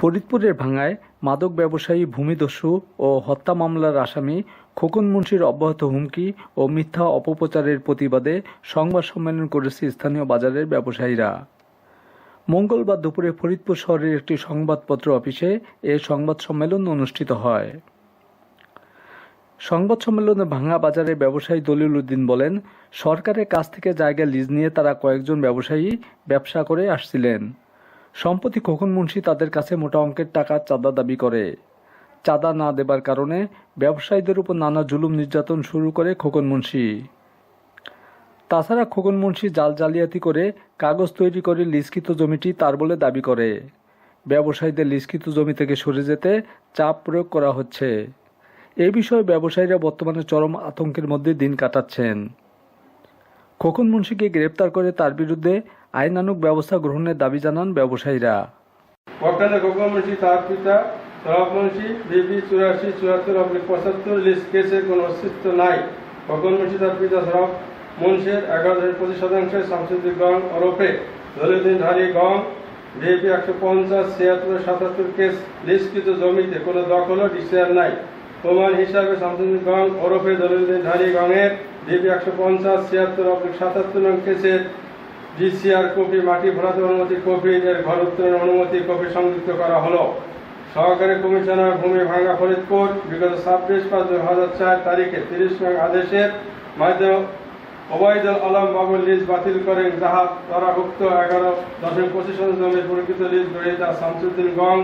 ফরিদপুরের ভাঙায় মাদক ব্যবসায়ী ভূমিদস্যু ও হত্যা মামলার আসামি খোকন মুন্সির অব্যাহত হুমকি ও মিথ্যা অপপ্রচারের প্রতিবাদে সংবাদ সম্মেলন করেছে স্থানীয় বাজারের ব্যবসায়ীরা। মঙ্গলবার দুপুরে ফরিদপুর শহরের একটি সংবাদপত্র অফিসে এ সংবাদ সম্মেলন অনুষ্ঠিত হয়। সংবাদ সম্মেলনে ভাঙা বাজারের ব্যবসায়ী দলিল উদ্দিন বলেন, সরকারের কাছ থেকে জায়গা লিজ নিয়ে তারা কয়েকজন ব্যবসায়ী ব্যবসা করে আসছিলেন। সম্প্রতি খোকন মুন্সি তাদের কাছে মোটা অঙ্কের টাকা চাঁদা দাবি করে। চাঁদা না দেবার কারণে ব্যবসায়ীদের উপর নানা জুলুম নির্যাতন শুরু করে খোকন মুন্সি। তাছাড়া খোকন মুন্সি জাল জালিয়াতি করে কাগজ তৈরি করে লিজকৃত জমিটি তার বলে দাবি করে। ব্যবসায়ীদের লিজকৃত জমি থেকে সরে যেতে চাপ প্রয়োগ করা হচ্ছে। এ বিষয়ে ব্যবসায়ীরা বর্তমানে চরম আতঙ্কের মধ্যে দিন কাটাচ্ছেন। খোকন মুন্সিকে গ্রেপ্তার করে তার বিরুদ্ধে আইনানুগ ব্যবস্থা গ্রহণের দাবি জানান ব্যবসায়ীরা। বর্তমানে গোকুলমুন্সি তার পিতা সরবমুন্সি বিবি চুরাশি, চুয়াত্তর অব্লিক পঁচাত্তর লিস্ট কেসে কোনো অস্তিত্ব নাই। গোকুলমুন্সি তার পিতা সরব মুন্সির এগারো দশমিক পঁচিশ শতাংশে শামসুদ্দিন গং ওরফে দলিউদ্দিন ধারী গং বিএপি একশো পঞ্চাশ, ছিয়াত্তর, সাতাত্তর কেস লিস্টকৃত জমিতে কোনো দখল ও নাই। প্রমাণ হিসাবে শামসুদ্দিন গং ওরফে দলিউদ্দিন ধারী বিপি একশো পঞ্চাশ, ছিয়াত্তর অব্লিক সাতাত্তর নং কেসের ডিসিআর কপি, মাটি ভরাতে অনুমতি, কপি, এর ঘর উত্তোলনের অনুমতি, কপি সংযুক্ত করা হলো। সহকারী কমিশনার ভূমি ভাঙ্গা ফরিদপুর, বিগত ছাব্বিশ পাঁচ দুই হাজার চার তারিখে তিরিশ নং আদেশের মাধ্যমে ওবায়দুল আলম বাবুর লিজ বাতিল করেন, যাহা দ্বারা উক্ত এগারো দশমিক পঁচিশ জমির প্রকৃত লিজ গ্রহীতা শামসুদ্দিন গং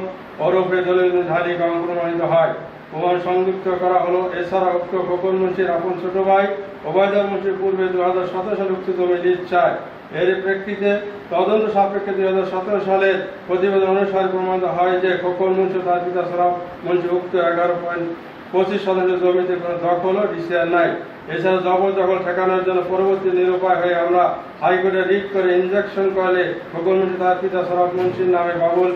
ওরফে দলিল ধারী গং প্রমাণিত হয়। প্রমাণ সংযুক্ত করা হলো। এছাড়া উক্ত খোকন মুন্সির আপন ছোট ভাই ওবায়দুল মুন্সির পূর্বে দু হাজার সতেরো সালে উক্ত জমি লিজ চায়। এর প্রেক্ষিতে তদন্ত সাপেক্ষে দুই হাজার সতেরো সালের প্রতিবেদন অনুসারে প্রমাণিত হয় যে খোকন মুন্সি তার পিতা সরাব মুন্সি উক্ত এগারো পয়েন্ট পঁচিশ শতাংশ জমিতে কোনো দখল ডিসিআর নাই। এছাড়া জবরদখল ঠেকানোর জন্য পরবর্তী নিরুপায় হয়ে আমরা হাইকোর্টে রিট করে ইনজেকশন করলে খোকন মুন্সি তার পিতা সরাব মুন্সির নামে বাবুল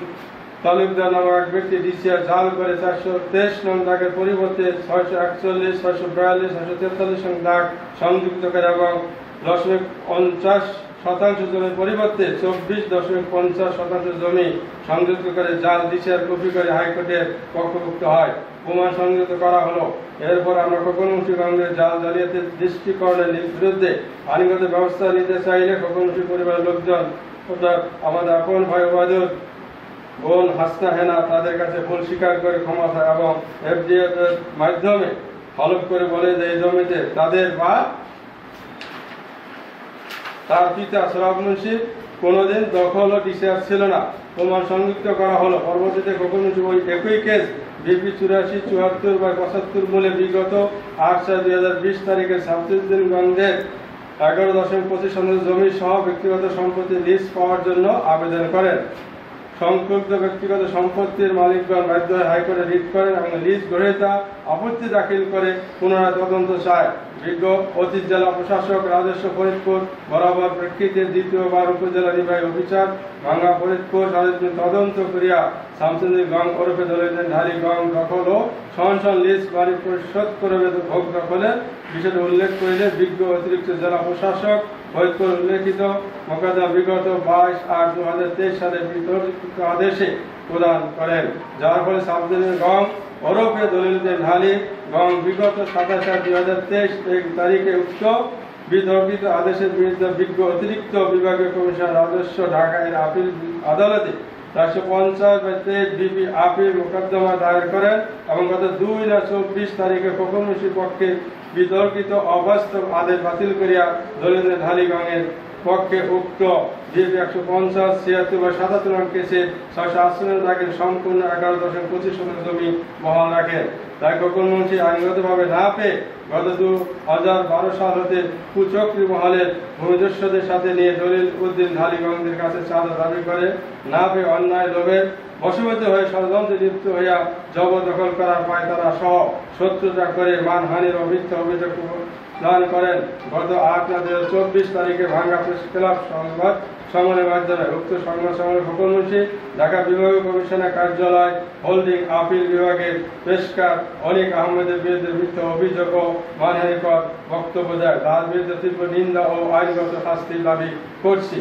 তালুকদার নামক এক ব্যক্তি ডিসিআর জাল করে চারশো তেইশ নং দাগের পরিবর্তে ছয়শো একচল্লিশ, ছয়শো বিয়াল্লিশ, ছয়শো তেতাল্লিশ নং দাগ সংযুক্ত করে এবং দশমিক পঞ্চাশ শতাংশ জমির পরিবর্তে চব্বিশ দশমিক পঞ্চাশ শতাংশ জমি সংযুক্ত করে জাল ডিসিআর কপি করে হাইকোর্টের পক্ষভুক্ত হয়। প্রমাণ সংযুক্ত করা হলো। এরপর আমরা খোকনমুন্সীগঞ্জের জাল জালিয়াতির দৃষ্টিকরণের বিরুদ্ধে আইনগত ব্যবস্থা নিতে চাইলে খোকনমুন্সী পরিবারের লোকজন আমাদের আপন ভাই ওবায়দুল বোন হাসনা হেনা তাদের কাছে ভুল স্বীকার করে ক্ষমা চায় এবং এফডিএফ এর মাধ্যমে হলফ করে বলে যে এই জমিতে তাদের বা তার পিতা সরাব মুন্সি কোনোদিন দখল ও ডিসিআর ছিল না। প্রমাণ সংযুক্ত করা হলো। পরবর্তীতে মুন্সি ওই একই কেস বিপি চুরাশি চুয়াত্তর বা পঁচাত্তর মূলে বিগত আট চার দুই হাজার বিশ তারিখে শামসুদ্দিনগঞ্জের এগারো দশমিক পঁচিশ শতাংশ জমি সহ ব্যক্তিগত সম্পত্তি লিজ পাওয়ার জন্য আবেদন করেন। সংক্ষুব্ধ ব্যক্তিগত সম্পত্তির মালিকগণ বাধ্য হয়ে হাইকোর্টে রিট করেন এবং লিজ গ্রহীতা আপত্তি দাখিল করে পুনরায় তদন্ত চায়। বিজ্ঞ অতীত জেলা প্রশাসক রাজস্ব ফরিদপুর, বরাবর প্রেক্ষিতে দ্বিতীয়বার উপজেলা নির্বাহী অফিসার ভাঙ্গা ফরিদপুর রাজস্ব তদন্ত করিয়া শামসুদ্দিন গং ওরফে ধারী গং দখল ও সহন সহন লিজ বাড়ি পরিশোধ করবে ভোগ দখলের বিষয়টি উল্লেখ করিলে বিজ্ঞ অতিরিক্ত জেলা প্রশাসক ফরিদপুর উল্লেখিত মোকাদ্দমা বিগত বাইশ আট দু তেইশ সালে বিতর্কিত আদেশে প্রদান করেন, যার ফলে সাবদিনের গম ওরফে দলিলদের ঢালি গম বিগত সাতাশ আট দুই হাজার তেইশ তারিখে উক্ত বিতর্কিত আদেশের বিরুদ্ধে বিজ্ঞ অতিরিক্ত বিভাগীয় কমিশনার রাজস্ব ঢাকায় আপিল আদালতে চারশো পঞ্চাশ ব্যক্তি বিপি আপিল মোকদ্দমা দায়ের করেন এবং গত দুই না চব্বিশ তারিখে কখনমুষির পক্ষে বিতর্কিত অবাস্তব আদেশ বাতিল করিয়া দলিলের ঢালিগঞ্জের পক্ষে উক্ত বিএপি একশো পঞ্চাশ, ছিয়াত্তর বা সাতাত্তর নং কেসে ছয়শো আশ্রমের দাগের সম্পূর্ণ এগারো দশমিক পঁচিশ শতাংশ জমি বহাল রাখেন। তাই কখনমন্ত্রী আইনগতভাবে না পেয়ে গত দু হাজার বারো সাল হতে কুচক্রী মহলের ভূমিদস্যদের সাথে নিয়ে দলিল উদ্দিন ঢালিগঞ্জের কাছে চাঁদা দাবি করে, না পেয়ে অন্যায় লোভের বশবর্তী হয়ে ষড়যন্ত্রে লিপ্ত হইয়া জবরদখল করার পায়তারা সহ শত্রুতা করে মানহানির মিথ্যা অভিযোগ দান করেন। গত আট না দু চব্বিশ তারিখে ভাঙ্গা প্রেস ক্লাব সংবাদ সমনের মাধ্যমে উক্ত সংবাদ সম্মেলন মুখোমুখি ঢাকা বিভাগীয় কমিশনার কার্যালয় হোল্ডিং আপিল বিভাগের পেশকার অনিক আহমেদের বিরুদ্ধে মিথ্যা অভিযোগ ও মানহানিকর বক্তব্য দেয়। তার বিরুদ্ধে তীব্র নিন্দা ও আইনগত শাস্তির দাবি করছি।